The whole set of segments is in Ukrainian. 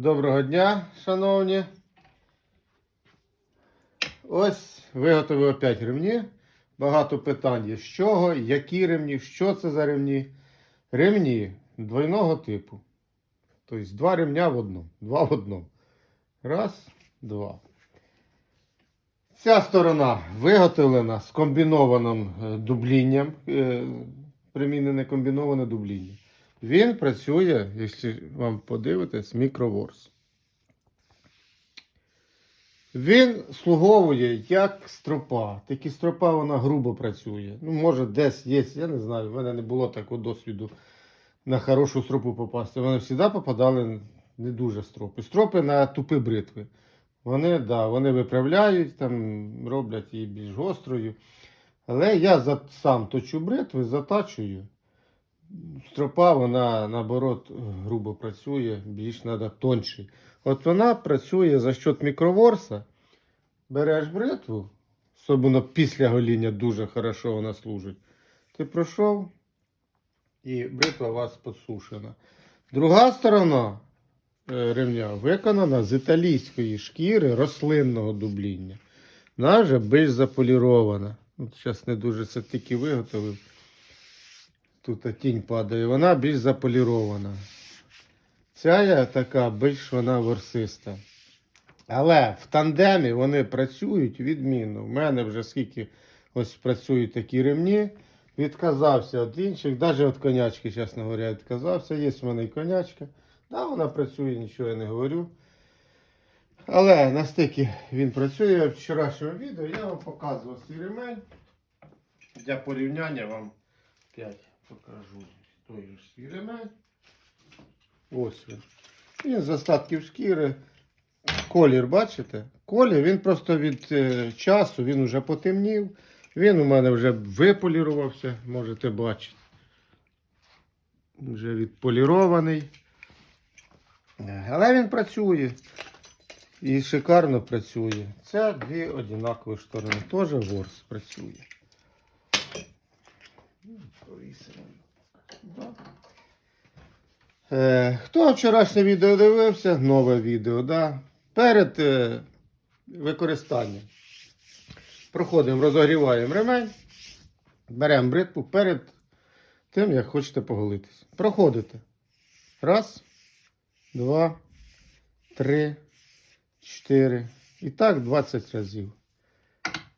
Доброго дня, шановні. Ось виготовив опять ремні. Багато питань є. З чого, які ремні, що це за ремні. Ремні двойного типу. Тобто два ремня в одному. Два в одному. Раз, два. Ця сторона виготовлена з комбінованим е, дублінням. е, Примінене комбіноване дубління. Він працює, якщо вам подивитись, мікроворс. Він слуговує як стропа. Тільки стропа вона грубо працює. Ну, може, десь є, я не знаю. В мене не було такого досвіду на хорошу стропу попасти. Вони завжди попадали не дуже стропи. Стропи на тупі бритви. Вони, да, вони виправляють, там, роблять її більш гострою. Але я сам точу бритви, затачую. Стропа, вона наоборот грубо працює, більш треба тонший. От вона працює за счет мікроворса. Береш бритву, особливо після гоління дуже хорошо вона служить. Ти пройшов і бритва у вас посушена. Друга сторона е, ремня виконана з італійської шкіри рослинного дубління. Вона вже більш заполірована. От зараз не дуже це тільки виготовив. Тут тінь падає, вона більш заполірована. Ця така більш вона ворсиста. Але в тандемі вони працюють відмінно. У мене вже скільки ось працюють такі ремні. Відказався від інших, навіть від конячки, чесно говоря, відказався. Є в мене і конячка. Да, вона працює, нічого я не говорю. Але настільки він працює в вчорашньому відео, я вам показував свій ремень. Для порівняння вам 5 покажу той же свій. Ось він. Він з остатків шкіри. Колір, бачите? Колір, він просто від е, часу, він вже потемнів. Він у мене вже виполірувався, можете бачити. Вже відполірований. Але він працює. І шикарно працює. Це дві однакові сторони. Теж ворс працює. Е, хто вчорашнє відео дивився, нове відео, да? перед е, використанням проходимо, розогріваємо ремень, беремо бритву перед тим, як хочете поголитись. Проходите. Раз, два, три, чотири. І так 20 разів.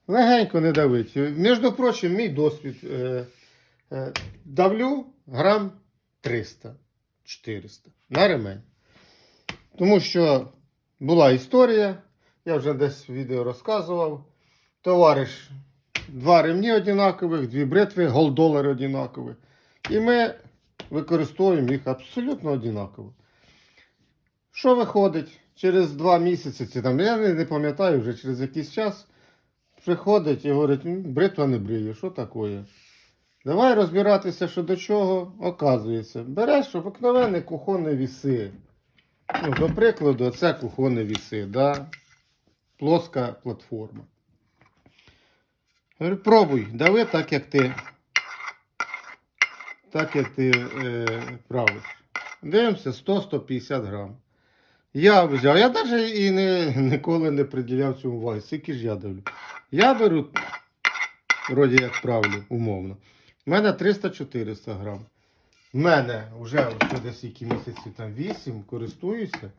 Легенько не давить. Між прочим, мій досвід. Е, давлю грам 300. 400 на ремень. Тому що була історія, я вже десь в відео розказував. Товариш, два ремні однакових, дві бритви, голдолари однакові. І ми використовуємо їх абсолютно однаково. Що виходить? Через два місяці, там, я не пам'ятаю, вже через якийсь час приходить і говорить, бритва не бриє, що таке? Давай розбиратися, що до чого, оказується. Береш обикновенні кухонні віси. Ну, до прикладу, це кухонні віси, да? плоска платформа. Говорю, пробуй, дави так, як ти. Так, як ти е, правиш. Дивимося 100-150 грам. Я взяв, я навіть і не, ніколи не приділяв цьому уваги. Скільки ж я дивлю. Я беру, вроді як правлю, умовно. У мене 300-400 грам. У мене вже десь які місяці там 8 користуюся.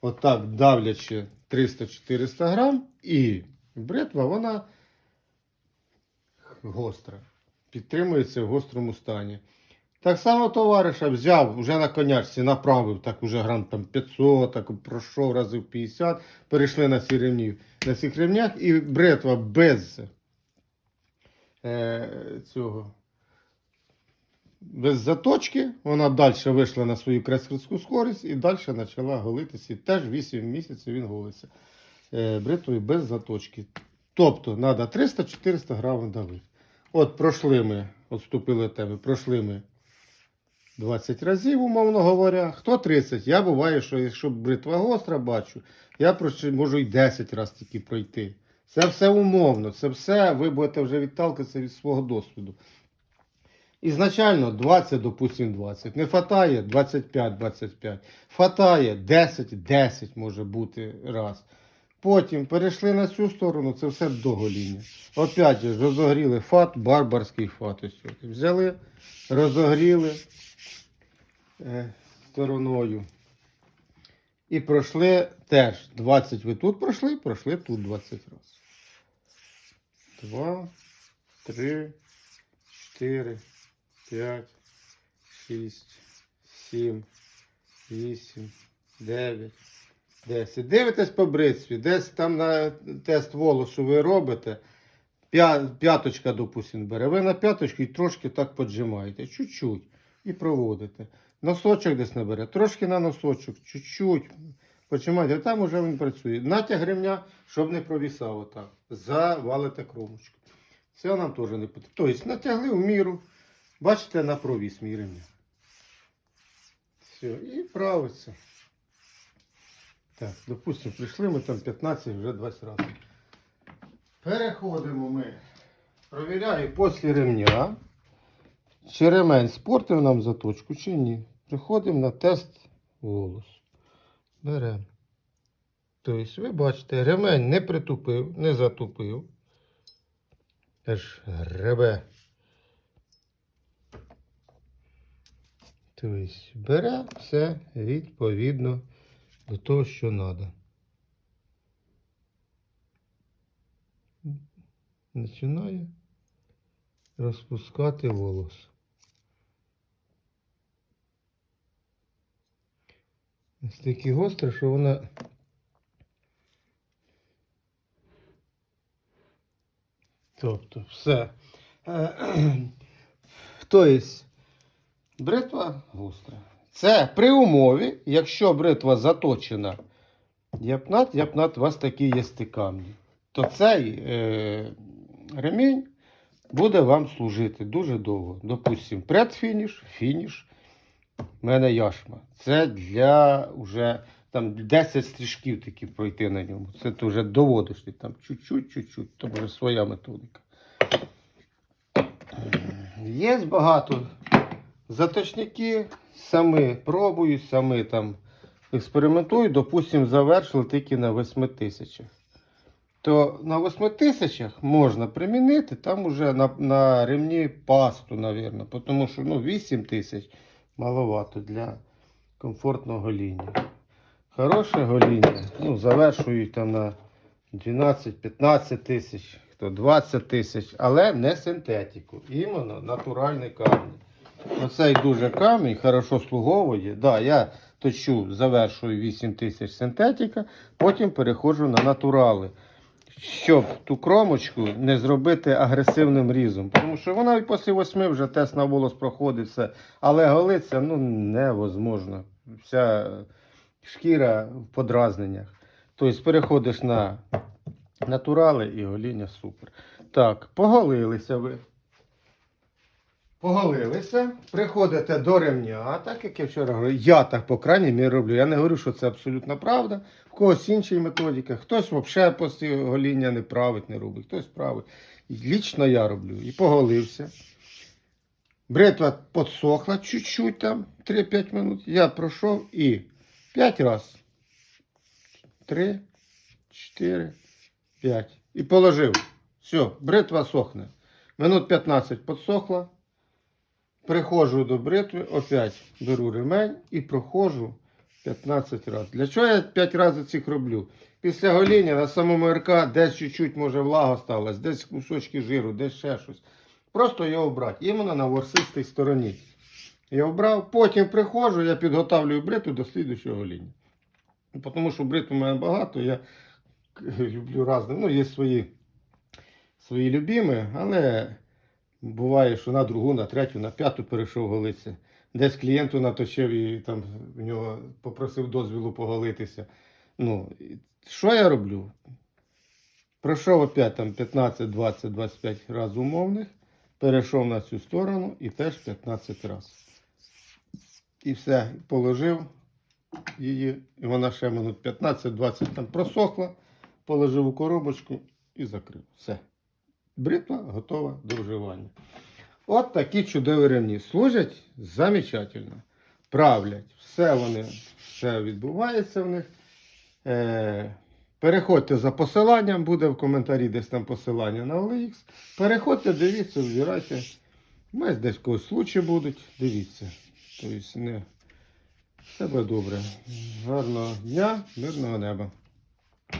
Отак давлячи 300-400 грам. І бритва, вона гостра. Підтримується в гострому стані. Так само товариша взяв вже на конячці, направив так уже грам там 500, так пройшов разів 50, перейшли на ці ремні, на цих ремнях, і бритва без е, цього без заточки, вона далі вийшла на свою крескерську скорість і далі почала голитися. І теж 8 місяців він голиться е, бритвою без заточки. Тобто треба 300-400 грамів давити. От пройшли ми, відступили від тебе, пройшли ми 20 разів, умовно говоря. Хто 30? Я буває, що якщо бритва гостра бачу, я можу і 10 разів тільки пройти. Це все умовно, це все ви будете вже відталкатися від свого досвіду. Ізначально 20, допустим, 20. Не хватає 25, 25. Хватає 10, 10 може бути раз. Потім перейшли на цю сторону, це все до гоління. Опять розогріли фат, барбарський фат. Ось. Взяли, розогріли е, стороною. І пройшли теж 20 ви тут пройшли, пройшли тут 20 разів. Два, три, чотири, п'ять, шість, сім, вісім, дев'ять, десять. Дивитесь по бритві, десь там на тест волосу ви робите. П'яточка, допустим, бере. Ви на п'яточку і трошки так поджимаєте, чуть-чуть, і проводите. Носочок десь набере, трошки на носочок, чуть-чуть. Почимайте, там уже він працює. Натяг ремня, щоб не провісав отак. Завалите кромочку. Це нам теж не потрібно. Тобто натягли в міру. Бачите, на провіс мій. Все, і правиться. Так, допустимо, прийшли ми там 15, вже 20 разів. Переходимо ми. Провіряю після ремня. Чи ремень спортив нам заточку, чи ні. Приходимо на тест волос. Беремо. Тобто, ви бачите, ремень не притупив, не затупив. Теж гребе. Тобто, бере все відповідно до того, що треба. Починає розпускати волос. Настільки гостре, що вона Тобто, все. Тобто, бритва гостра. Це при умові, якщо бритва заточена япнат, япнат у вас такі є стикамні, то цей е, ремінь буде вам служити дуже довго. Допустим, предфініш, фініш. У мене яшма. Це для вже там 10 стрижків таки пройти на ньому. Це ти вже доводиш ти там чуть-чуть, чуть-чуть, то вже своя методика. Є багато заточники, самі пробують, самі там експериментують, допустим, завершили тільки на 8 тисячах. То на 8 тисячах можна примінити там уже на, на ремні пасту, мабуть, тому що ну, 8 тисяч маловато для комфортного гоління. Хороше гоління. Ну, завершують там на 12-15 тисяч, хто 20 тисяч, але не синтетику. Іменно натуральний камінь. Оцей дуже камінь хорошо слуговує. Да, я точу, завершую 8 тисяч синтетика, потім переходжу на натурали. Щоб ту кромочку не зробити агресивним різом. Тому що вона після 8 вже тест на волос проходить. Але голиться ну, невозможно. Вся шкіра в подразненнях. Тобто переходиш на натурали і гоління супер. Так, поголилися ви. Поголилися, приходите до ремня, так як я вчора говорив, я так по крайній мірі роблю. Я не говорю, що це абсолютно правда. В когось інші методики, хтось взагалі після гоління не править, не робить, хтось править. Лічно я роблю. І поголився. Бритва підсохла чуть-чуть там, 3-5 минут. Я пройшов і 5 разів. 3, 4, 5. І положив. Все, бритва сохне. Минут 15 підсохла. Приходжу до бритви, опять беру ремень і проходжу 15 разів. Для чого я 5 разів цих роблю? Після гоління на самому РК десь чуть-чуть може влага сталася, десь кусочки жиру, десь ще щось. Просто його брати. Іменно на ворсистій стороні. Я обрав, потім приходжу, я підготавлюю бритву до слідуючого гоління. Тому що бритв у мене багато, я люблю різні. Ну, є свої, свої любимі, але буває, що на другу, на третю, на п'яту перейшов голитися. Десь клієнту наточив і там в нього попросив дозвілу поголитися. Ну, що я роблю? Пройшов опять там 15, 20, 25 разів умовних, перейшов на цю сторону і теж 15 разів. І все, положив її, і вона ще минут 15-20 там просохла, положив у коробочку і закрив. Все. Бритва готова до вживання. От такі чудові ремні. Служать замечательно. Правлять. Все вони, все відбувається в них. Е, переходьте за посиланням, буде в коментарі десь там посилання на OLX. Переходьте, дивіться, вибирайте. Месь десь когось случаї будуть. Дивіться. Тобто не все буде добре. Гарного дня, мирного неба.